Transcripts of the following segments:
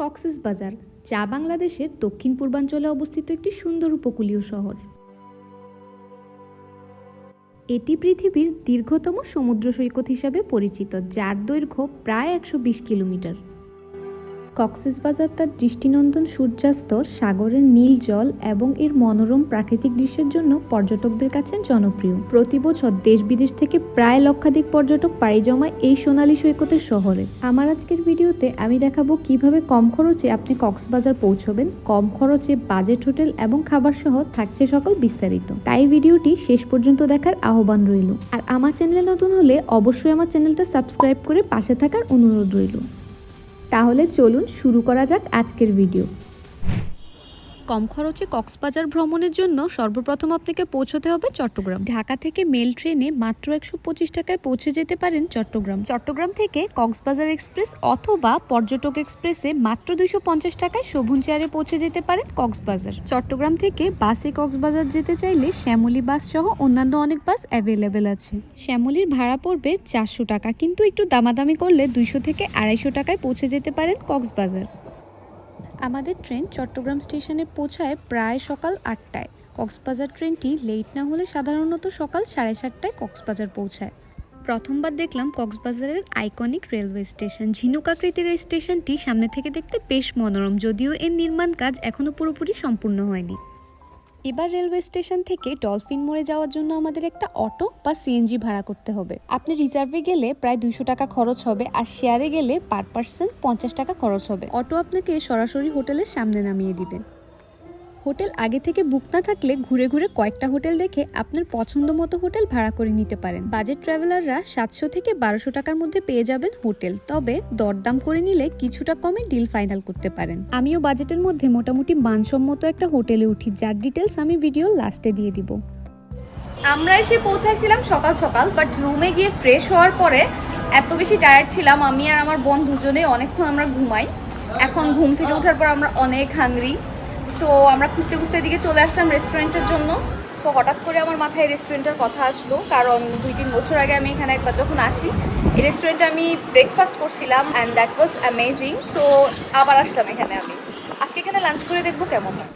কক্সেস বাজার, যা বাংলাদেশের দক্ষিণ পূর্বাঞ্চলে অবস্থিত একটি সুন্দর উপকূলীয় শহর। এটি পৃথিবীর দীর্ঘতম সমুদ্র সৈকত হিসাবে পরিচিত, যার দৈর্ঘ্য প্রায় একশো বিশ কিলোমিটার। কক্সবাজার তার দৃষ্টিনন্দন সূর্যাস্ত, সাগরের নীল জল এবং এর মনোরম প্রাকৃতিক দৃশ্যের জন্য পর্যটকদের কাছে জনপ্রিয়। প্রতি বছর দেশ বিদেশ থেকে প্রায় লক্ষাধিক পর্যটক পাড়ি জমায় এই সোনালী সৈকতের শহরে। আমার আজকের ভিডিওতে আমি দেখাবো কীভাবে কম খরচে আপনি কক্সবাজার পৌঁছবেন, কম খরচে বাজেট হোটেল এবং খাবার সহ থাকছে সকল বিস্তারিত। তাই ভিডিওটি শেষ পর্যন্ত দেখার আহ্বান রইল। আর আমার চ্যানেলে নতুন হলে অবশ্যই আমার চ্যানেলটা সাবস্ক্রাইব করে পাশে থাকার অনুরোধ রইল। তাহলে চলুন শুরু করা যাক আজকের ভিডিও কম খরচে কক্সবাজার ভ্রমণের জন্য সর্বপ্রথম আপনাকে পৌঁছতে হবে চট্টগ্রাম। ঢাকা থেকে মেল ট্রেনে মাত্র একশো পঁচিশ টাকায় পৌঁছে যেতে পারেন চট্টগ্রাম। চট্টগ্রাম থেকে কক্সবাজার এক্সপ্রেস অথবা পর্যটক এক্সপ্রেসে মাত্র দুইশো পঞ্চাশ টাকায় শোভন চেয়ারে পৌঁছে যেতে পারেন কক্সবাজার। চট্টগ্রাম থেকে বাসে কক্সবাজার যেতে চাইলে শ্যামলী বাস সহ অন্যান্য অনেক বাস অ্যাভেলেবেল আছে। শ্যামলীর ভাড়া পড়বে চারশো টাকা কিন্তু একটু দামাদামি করলে দুইশো থেকে আড়াইশো টাকায় পৌঁছে যেতে পারেন কক্সবাজার। আমাদের ট্রেন চট্টগ্রাম স্টেশনে পৌঁছায় প্রায় সকাল আটটায়। কক্সবাজার ট্রেনটি লেট না হলে সাধারণত সকাল সাড়ে সাতটায় কক্সবাজার পৌঁছায়। প্রথমবার দেখলাম কক্সবাজারের আইকনিক রেলওয়ে স্টেশন। ঝিনুক আকৃতির এই স্টেশনটি সামনে থেকে দেখতে বেশ মনোরম, যদিও এর নির্মাণ কাজ এখনও পুরোপুরি সম্পূর্ণ হয়নি। এবার রেলওয়ে স্টেশন থেকে ডলফিন মোড়ে যাওয়ার জন্য আমাদের একটা অটো বা সিএনজি ভাড়া করতে হবে। আপনি রিজার্ভে গেলে প্রায় দুইশো টাকা খরচ হবে আর শেয়ারে গেলে পার পার্সন পঞ্চাশ টাকা খরচ হবে। অটো আপনাকে সরাসরি হোটেলের সামনে নামিয়ে দিবে। হোটেল আগে থেকে বুক না থাকলে ঘুরে ঘুরে কয়েকটা হোটেল দেখে আপনার পছন্দ মতো হোটেল ভাড়া করে নিতে পারেন। বাজেট ট্রাভেলাররা সাতশো থেকে বারোশো টাকার মধ্যে পেয়ে যাবেন হোটেল, তবে দরদাম করে নিলে কিছুটা কমে ডিল ফাইনাল করতে পারেন। আমিও বাজেটের মধ্যে মোটামুটি মানসম্মত একটা হোটেলে উঠি, যার ডিটেলস আমি ভিডিও লাস্টে দিয়ে দিব। আমরা এসে পৌঁছাইছিলাম সকাল সকাল বাট রুমে গিয়ে ফ্রেশ হওয়ার পরে এত বেশি টায়ার্ড ছিলাম। আমি আর আমার বোন দুজনে অনেকক্ষণ আমরা ঘুমাই। এখন ঘুম থেকে ওঠার পর আমরা অনেক হাংরি সো আমরা খুঁজতে খুঁজতে এদিকে চলে আসলাম রেস্টুরেন্টের জন্য। সো হঠাৎ করে আমার মাথায় রেস্টুরেন্টের কথা আসলো, কারণ দুই তিন বছর আগে আমি এখানে একবার যখন আসি, এই রেস্টুরেন্টে আমি ব্রেকফাস্ট করছিলাম and that was amazing so আবার আসলাম এখানে আমি। আজকে এখানে লাঞ্চ করে দেখব কেমন হয়।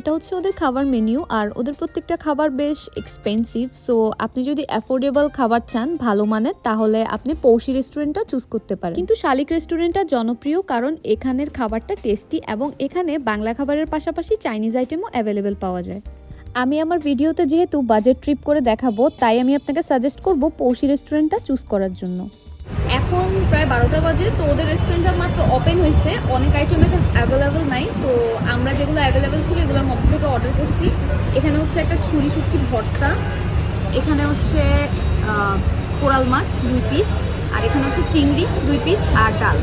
এটা হচ্ছে ওদের খাবার মেনিউ আর ওদের প্রত্যেকটা খাবার বেশ এক্সপেন্সিভ সো আপনি যদি অ্যাফোর্ডেবল খাবার চান ভালো মানের, তাহলে আপনি পৌষি রেস্টুরেন্টটা চুজ করতে পারেন। কিন্তু শালিক রেস্টুরেন্টটা জনপ্রিয় কারণ এখানের খাবারটা টেস্টি এবং এখানে বাংলা খাবারের পাশাপাশি চাইনিজ আইটেমও অ্যাভেলেবেল পাওয়া যায়। আমি আমার ভিডিওতে যেহেতু বাজেট ট্রিপ করে দেখাবো, তাই আমি আপনাকে সাজেস্ট করব পৌষি রেস্টুরেন্টটা চুজ করার জন্য। এখন প্রায় বারোটা বাজে, তো ওদের রেস্টুরেন্টটা মাত্র ওপেন হয়েছে। অনেক আইটেম এখন অ্যাভেলেবেল নাই। তো আমরা যেগুলো অ্যাভেলেবেল ছিল, এগুলোর মধ্যে থেকে অর্ডার করছি। এখানে হচ্ছে একটা ছুরি শুটকির ভর্তা, এখানে হচ্ছে কোরাল মাছ দুই পিস আর এখানে হচ্ছে চিংড়ি দুই পিস আর ডাল।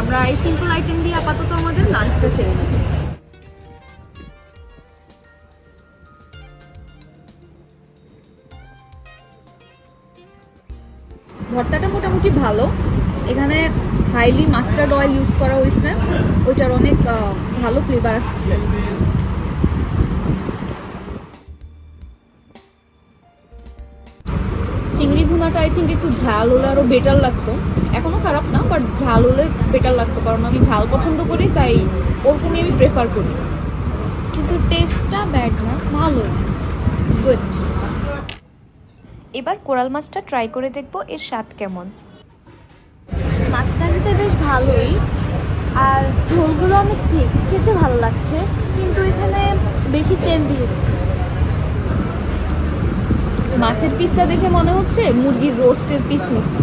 আমরা এই সিম্পল আইটেম দিয়ে আপাতত আমাদের লাঞ্চটা সেরে নেব। ভর্তাটা মোটামুটি ভালো। এখানে হাইলি মাস্টার্ড অয়েল ইউজ করা হয়েছে। ওইটার অনেক আহ, ভালো ফ্লেভার আসতেছে। চিংড়ি ভুনাটা আই থিঙ্ক একটু ঝাল হলে আরও বেটার লাগতো। এখনও খারাপ না বাট ঝাল হলে বেটার লাগতো কারণ আমি ঝাল পছন্দ করি তাই ওরকমই আমি প্রেফার করি। কিন্তু টেস্টটা ব্যাড না ভালোই। গুড এবার কোরাল মাছটা ট্রাই করে দেখব এর স্বাদ কেমন। খেতে বেশ ভালোই। আর ঝোলগুলো অনেক ঠিক খেতে ভালো লাগছে। কিন্তু এখানে বেশি তেল দিয়ে দিচ্ছে। মাছের পিসটা দেখে মনে হচ্ছে মুরগির রোস্টের পিস নিচ্ছে।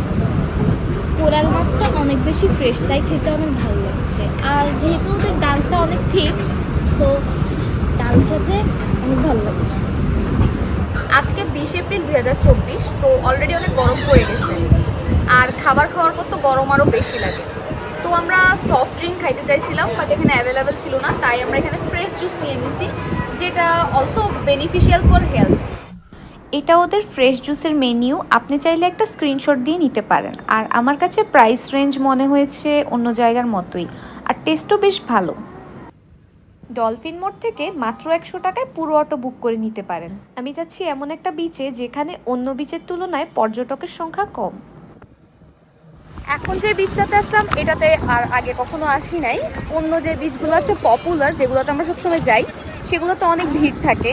কোরাল মাছটা অনেক বেশি ফ্রেশ তাই খেতে অনেক ভালো লাগছে। আর যেহেতু ওদের ডালটা অনেক ঠিক তো ডাল সাথে অনেক ভালো লাগছে। আজকে বিশ এপ্রিল দু হাজার চব্বিশ তো অলরেডি অনেক গরম পড়ে গেছে। আর খাবার খাওয়ার পর তো গরম আরও বেশি লাগে। তো আমরা সফট ড্রিঙ্ক খাইতে চাইছিলাম বাট এখানে অ্যাভেলেবেল ছিল না তাই আমরা এখানে ফ্রেশ জুস নিয়ে নিছি যেটা অলসো বেনিফিশিয়াল ফর হেলথ এটা ওদের ফ্রেশ জুসের মেনিউ আপনি চাইলে একটা স্ক্রিনশট দিয়ে নিতে পারেন। আর আমার কাছে প্রাইস রেঞ্জ মনে হয়েছে অন্য জায়গার মতোই আর টেস্টও বেশ ভালো। ডলফিন মোড় থেকে মাত্র একশো টাকায় পুরো অটো বুক করে নিতে পারেন। আমি যাচ্ছি এমন একটা বিচে যেখানে অন্য বিচের তুলনায় পর্যটকের সংখ্যা কম। এখন যে বীজটাতে আসলাম, এটাতে আর আগে কখনো আসি নাই। অন্য যে বীজগুলো আছে পপুলার যেগুলোতে আমরা সবসময় যাই, সেগুলোতে অনেক ভিড় থাকে।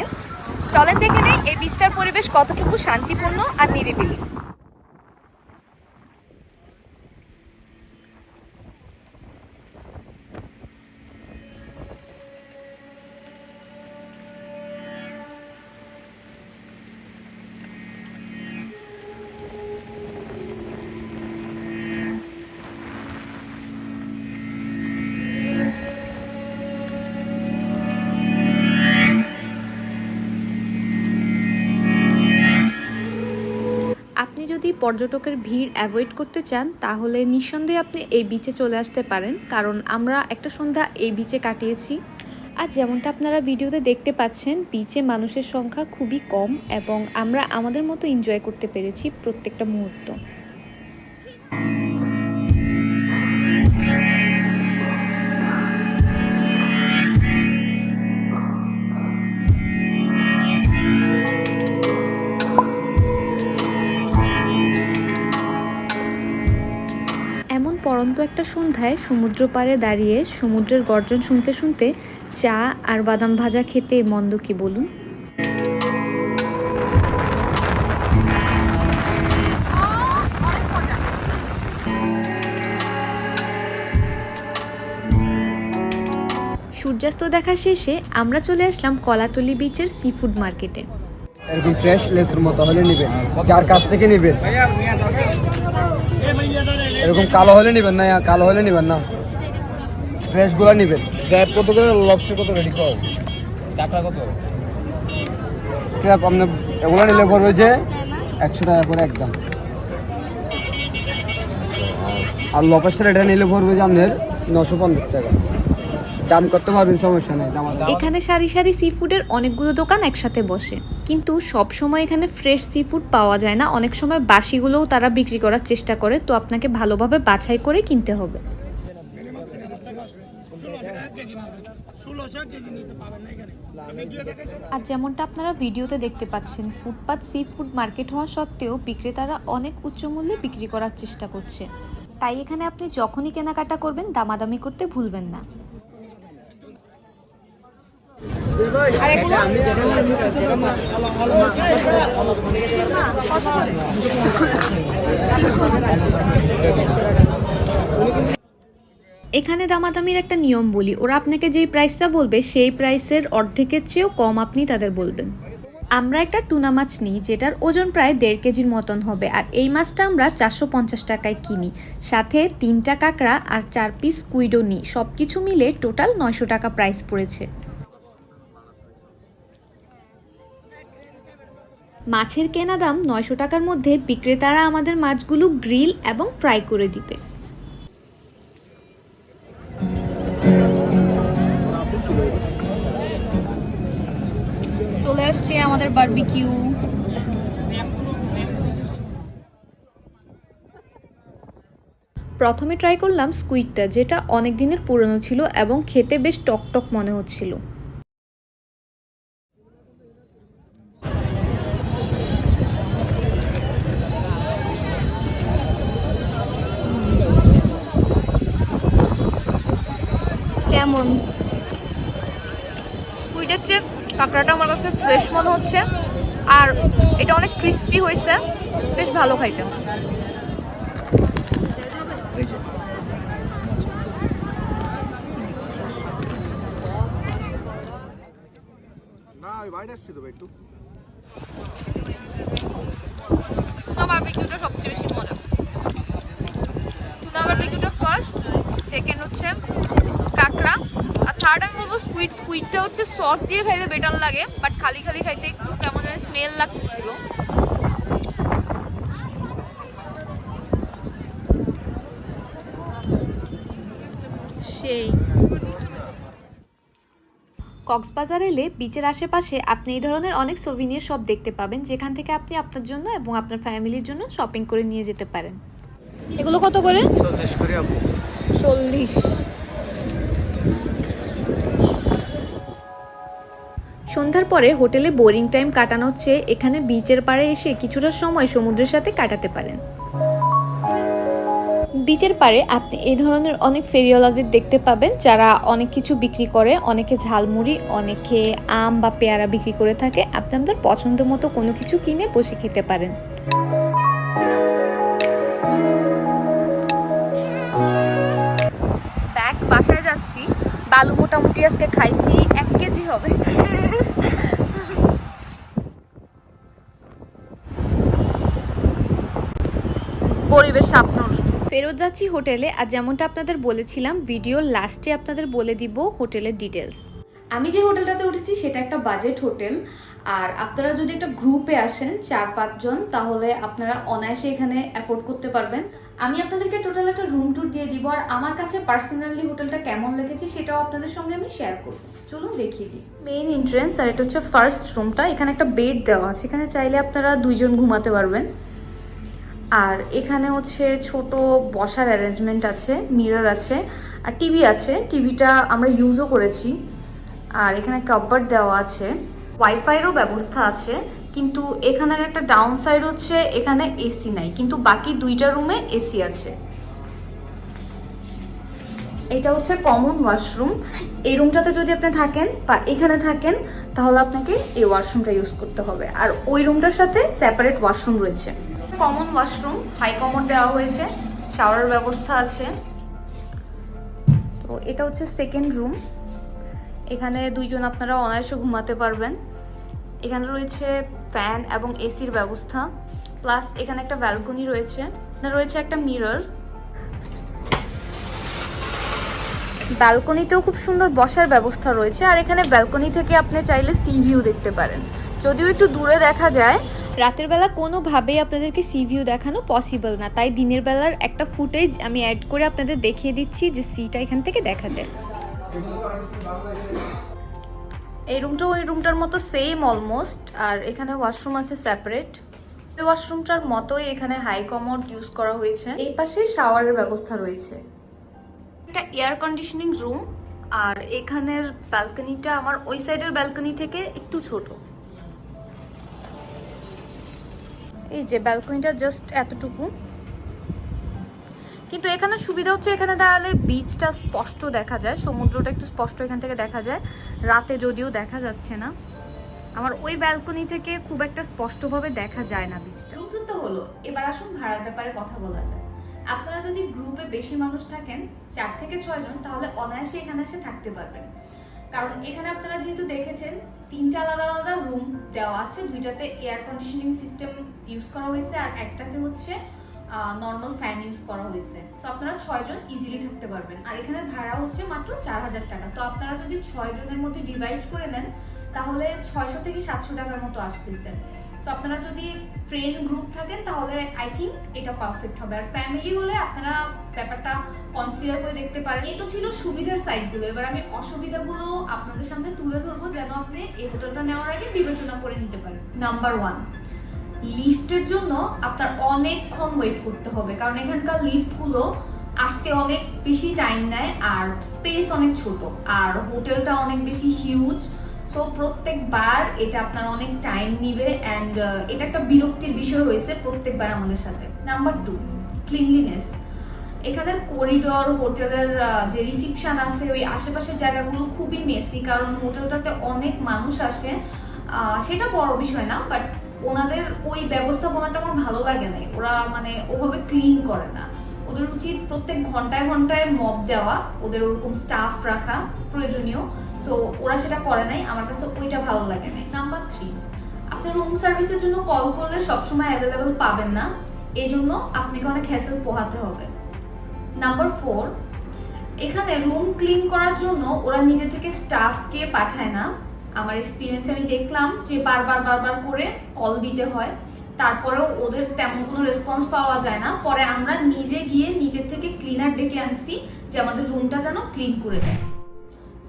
চলেন দেখে নেই, এই বীজটার পরিবেশ কতটুকু শান্তিপূর্ণ আর নিরিবিলি। পর্যটকের ভিড় অ্যাভয়েড করতে চান, তাহলে নিঃসন্দেহে আপনি এই বিচে চলে আসতে পারেন। কারণ আমরা একটা সন্ধ্যা এই বিচে কাটিয়েছি। আর যেমনটা আপনারা ভিডিওতে দেখতে পাচ্ছেন বিচে মানুষের সংখ্যা খুবই কম এবং আমরা আমাদের মতো এনজয় করতে পেরেছি প্রত্যেকটা মুহূর্ত। সন্ধ্যায় সমুদ্র পাড়ে দাঁড়িয়ে সমুদ্রের গর্জন শুনতে শুনতে চা আর বাদাম ভাজা খেতে মন্দ কি বলুন? সূর্যাস্ত দেখা শেষে আমরা চলে আসলাম কলাতলি বিচের সি ফুড মার্কেটে ফ্রেশ মতো হলে নেবেন। যার কাছ থেকে নেবেন। এরকম কালো হলে নেবেন না কালো হলে নেবেন না। ফ্রেশগুলো নেবেন। ক্র্যাপ কত করে? লবস্টার কত রেডি কর কাঁকড়া কত? ক্র্যাপ আপনি এগুলো নিলে পড়বে যে একশো টাকা করে একদম। আর লবস্টার এটা নিলে পড়বে যে আপনার নশো পঞ্চাশ টাকা। দাম করতে পারবেন, সমস্যা নেই এখানে সারি সারি সি ফুডের অনেকগুলো দোকান একসাথে বসে। কিন্তু সব সময় এখানে ফ্রেশ সি ফুড পাওয়া যায় না। অনেক সময় বাসিগুলোও তারা বিক্রি করার চেষ্টা করে। তো আপনাকে ভালোভাবে বাছাই করে কিনতে হবে। আর যেমনটা আপনারা ভিডিওতে দেখতে পাচ্ছেন ফুটপাত সি ফুড মার্কেট হওয়া সত্ত্বেও বিক্রেতারা অনেক উচ্চ মূল্যে বিক্রি করার চেষ্টা করছে। তাই এখানে আপনি যখনই কেনাকাটা করবেন, দামাদামি করতে ভুলবেন না আর এগুলো না, কত করে? এখানে দামাদামির একটা নিয়ম বলি, ওরা আপনাকে যেই প্রাইসটা বলবে, সেই প্রাইসের অর্ধেকের চেয়েও কম আপনি তাদের বলবেন। আমরা একটা টুনা মাছ নিই, যেটার ওজন প্রায় দেড় কেজির মতন হবে, আর এই মাছটা আমরা চারশো পঞ্চাশ টাকায় কিনি। সাথে তিনটা কাঁকড়া আর চার পিস কুইডো নিই সব কিছু মিলে টোটাল নয়শো টাকা প্রাইস পড়েছে। মাছের কেনা দাম নয়শো টাকার মধ্যে বিক্রেতারা আমাদের মাছগুলো গ্রিল এবং ফ্রাই করে দিবে। চলে আসছে আমাদের বারবিকিউ। প্রথমে ট্রাই করলাম স্কুইডটা যেটা অনেক দিনের পুরনো ছিল এবং খেতে বেশ টকটক মনে হচ্ছিল কেমন স্কুইডের চেয়ে কাঁকড়াটা আমার কাছে ফ্রেশ মনে হচ্ছে। আর এটা অনেক ক্রিস্পি হয়েছে। বেশ ভালো খাইতে। টুনা বারবিকিউটা সবচেয়ে বেশি মজা। টুনা বারবিকিউটা ফার্স্ট সেকেন্ড হচ্ছে কাঁকড়া। আর থার্ড আমি বলব স্কুইড স্কুইডটা হচ্ছে সস দিয়ে খাইলে বেটার লাগে বাট খালি খালি খাইতে একটু কেমন যেন স্মেল লাগতেছিল। সেই। কক্সবাজার এলে বিচের আশেপাশে আপনি এই ধরনের অনেক সোভিনিয়ার শপ দেখতে পাবেন যেখান থেকে আপনি আপনার জন্য এবং আপনার ফ্যামিলির জন্য শপিং করে নিয়ে যেতে পারেন। এগুলো কত করে চল্লিশ করে চল্লিশ। সন্ধ্যার পরে হোটেলে বোরিং টাইম কাটানোর চেয়ে এখানে বিচের পাড়ে এসে কিছুটা সময় সমুদ্রের সাথে কাটাতে পারেন। বিচের পাড়ে আপনি এই ধরনের অনেক ফেরিওয়ালাদের দেখতে পাবেন, যারা অনেক কিছু বিক্রি করে, অনেকে ঝালমুড়ি, অনেকে আম বা পেয়ারা বিক্রি করে থাকে। আপনি আপনার পছন্দ মতো কোনো কিছু কিনে বসে খেতে পারেন। বালু মোটামুটি আজকে খাইছি এক কেজি হবে। পরিবেশ আপনার। ফেরত যাচ্ছি হোটেলে আর যেমনটা আপনাদের বলেছিলাম ভিডিও লাস্টে আপনাদের বলে দিব হোটেলের ডিটেলস আমি যে হোটেলটাতে উঠেছি সেটা একটা বাজেট হোটেল। আর আপনারা যদি একটা গ্রুপে আসেন চার পাঁচজন তাহলে আপনারা অনায়াসে এখানে অ্যাফোর্ড করতে পারবেন। আমি আপনাদেরকে টোটাল একটা রুম ট্যুর দিয়ে দিব, আর আমার কাছে পার্সোনালি হোটেলটা কেমন লেগেছে সেটাও আপনাদের সঙ্গে আমি শেয়ার করব। চলুন দেখিয়ে দিই। মেইন এন্ট্রেন্স আর এটা হচ্ছে ফার্স্ট রুমটা এখানে একটা বেড দেওয়া আছে। এখানে চাইলে আপনারা দুইজন ঘুমাতে পারবেন। আর এখানে হচ্ছে ছোট বসার অ্যারেঞ্জমেন্ট আছে মিরর আছে, আর টিভি আছে। টিভিটা আমরা ইউজও করেছি। আর এখানে কাপবোর্ড দেওয়া আছে। ওয়াইফাইয়েরও ব্যবস্থা আছে। কিন্তু এখানের একটা ডাউন সাইড হচ্ছে, এখানে এসি নাই। কিন্তু বাকি দুইটা রুমে এসি আছে। এটা হচ্ছে কমন ওয়াশরুম এই রুমটাতে যদি আপনি থাকেন বা এখানে থাকেন, তাহলে আপনাকে এই ওয়াশরুমটা ইউজ করতে হবে। আর ওই রুমটার সাথে সেপারেট ওয়াশরুম রয়েছে। কমন ওয়াশরুম হাই কমন দেওয়া হয়েছে। শাওয়ারের ব্যবস্থা আছে। তো এটা হচ্ছে সেকেন্ড রুম এখানে দুইজন আপনারা অনায়াসে ঘুমাতে পারবেন। এখানে রয়েছে ফ্যান এবং এসির ব্যবস্থা, প্লাস এখানে একটা ব্যালকনি রয়েছে। রয়েছে একটা মিরর। ব্যালকনিতেও খুব সুন্দর বসার ব্যবস্থা রয়েছে, আর এখানে ব্যালকনি থেকে আপনি চাইলে সি ভিউ দেখতে পারেন। যদিও একটু দূরে দেখা যায়, রাতের বেলা কোনোভাবেই আপনাদেরকে সি ভিউ দেখানো পসিবল না। তাই দিনের বেলার একটা ফুটেজ আমি অ্যাড করে আপনাদের দেখিয়ে দিচ্ছি যে সিটা এখান থেকে দেখা যায়। এই রুমটা ওই রুমটার মতো সেম অলমোস্ট আর এখানে ওয়াশরুম আছে সেপারেট ওয়াশরুমটার মতোই এখানে হাই কমোড ইউজ করা হয়েছে। এই পাশে শাওয়ারের ব্যবস্থা রয়েছে। এটা এয়ার কন্ডিশনিং রুম আর এখানের ব্যালকনিটা আমার ওই সাইডের ব্যালকনি থেকে একটু ছোট। এই যে ব্যালকনিটা জাস্ট এতটুকু। কিন্তু এখানে সুবিধা হচ্ছে এখানে দাঁড়ালে বিচটা স্পষ্ট দেখা যায়, সমুদ্রটা একটু স্পষ্ট এখান থেকে দেখা যায়, রাতে যদিও দেখা যাচ্ছে না। আমার ওই ব্যালকনি থেকে খুব একটা স্পষ্টভাবে দেখা যায় না বিচটা রুম তো হলো, এবার আসুন ভাড়ার ব্যাপারে কথা বলা যায় আপনারা যদি গ্রুপে বেশি মানুষ থাকেন, চার থেকে ছয় জন, তাহলে অনায়াসে এখানে এসে থাকতে পারবেন। কারণ এখানে আপনারা যেহেতু দেখেছেন, তিনটা আলাদা আলাদা রুম দেওয়া আছে, দুইটাতে এয়ার কন্ডিশনিং সিস্টেম ইউজ করা হয়েছে, আর একটাতে হচ্ছে নর্মাল ফ্যান ইউজ করা হয়েছে। তো আপনারা ছয়জন ইজিলি থাকতে পারবেন। আর এখানে ভাড়া হচ্ছে মাত্র চার হাজার টাকা। তো আপনারা যদি ছয় জনের মধ্যে ডিভাইড করে নেন, তাহলে ছয়শো থেকে সাতশো টাকার মতো আসতেছে। তো আপনারা যদি ফ্রেন্ড গ্রুপ থাকেন, তাহলে আই থিঙ্ক এটা পারফেক্ট হবে। আর ফ্যামিলি হলে আপনারা ব্যাপারটা কনসিডার করে দেখতে পারেন। এই তো ছিল সুবিধার সাইডগুলো এবার আমি অসুবিধাগুলো আপনাদের সামনে তুলে ধরবো, যেন আপনি এই হোটেলটা নেওয়ার আগে বিবেচনা করে নিতে পারেন। নাম্বার ওয়ান লিফটের জন্য আপনার অনেকক্ষণ ওয়েট করতে হবে। কারণ এখানকার লিফটগুলো আসতে অনেক বেশি টাইম নেয় আর স্পেস অনেক ছোট। আর হোটেলটা অনেক বেশি হিউজ সো প্রত্যেকবার এটা আপনার অনেক টাইম নিবে অ্যান্ড এটা একটা বিরক্তির বিষয় হয়েছে প্রত্যেকবার আমাদের সাথে। নাম্বার টু ক্লিনলিনেস এখানের করিডোর হোটেলের যে রিসিপশন আছে, ওই আশেপাশের জায়গাগুলো খুবই মেসি কারণ হোটেলটাতে অনেক মানুষ আসে। সেটা বড় বিষয় না বাট ওনাদের ওই ব্যবস্থাপনাটা আমার ভালো লাগে না ওরা মানে ওভাবে ক্লিন করে না। ওদের উচিত প্রত্যেক ঘন্টায় ঘন্টায় মপ দেওয়া, ওদের ওরকম স্টাফ রাখা প্রয়োজনীয়। সো ওরা সেটা করে নাই, আমার কাছে ওইটা ভালো লাগে নাই। নাম্বার থ্রি আপনি রুম সার্ভিসের জন্য কল করলে সবসময় অ্যাভেলেবেল পাবেন না। এই জন্য আপনাকে অনেক হ্যাসেল পোহাতে হবে। নাম্বার ফোর এখানে রুম ক্লিন করার জন্য ওরা নিজে থেকে স্টাফকে পাঠায় না। আমার এক্সপিরিয়েন্সে আমি দেখলাম যে বারবার বারবার করে কল দিতে হয়। তারপরেও ওদের তেমন কোনো রেসপন্স পাওয়া যায় না। পরে আমরা নিজে গিয়ে নিজের থেকে ক্লিনার ডেকে আনছি যে আমাদের রুমটা যেন ক্লিন করে দেয়।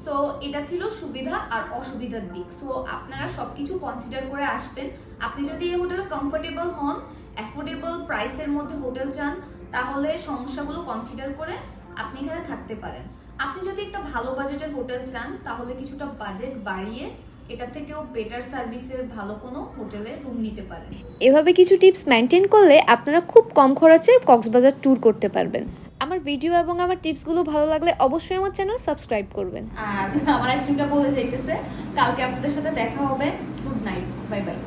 সো এটা ছিল সুবিধা আর অসুবিধার দিক। সো আপনারা সব কিছু কনসিডার করে আসবেন। আপনি যদি এই হোটেলে কমফোর্টেবল হন অ্যাফোর্ডেবল প্রাইসের মধ্যে হোটেল চান, তাহলে সমস্যাগুলো কনসিডার করে আপনি এখানে থাকতে পারেন। আপনি যদি একটা ভালো বাজেটের হোটেল চান তাহলে কিছুটা বাজেট বাড়িয়ে এটা থেকেও বেটার সার্ভিসের ভালো কোনো হোটেলে রুম নিতে পারেন। এভাবে কিছু টিপস মেনটেন করলে আপনারা খুব কম খরচে কক্সবাজার ট্যুর করতে পারবেন। আমার ভিডিও এবং আমার টিপসগুলো ভালো লাগলে অবশ্যই আমার চ্যানেল সাবস্ক্রাইব করবেন। আর আমার আইসক্রিমটা বলে যাইতেছে কালকে আপনাদের সাথে দেখা হবে। Good night bye bye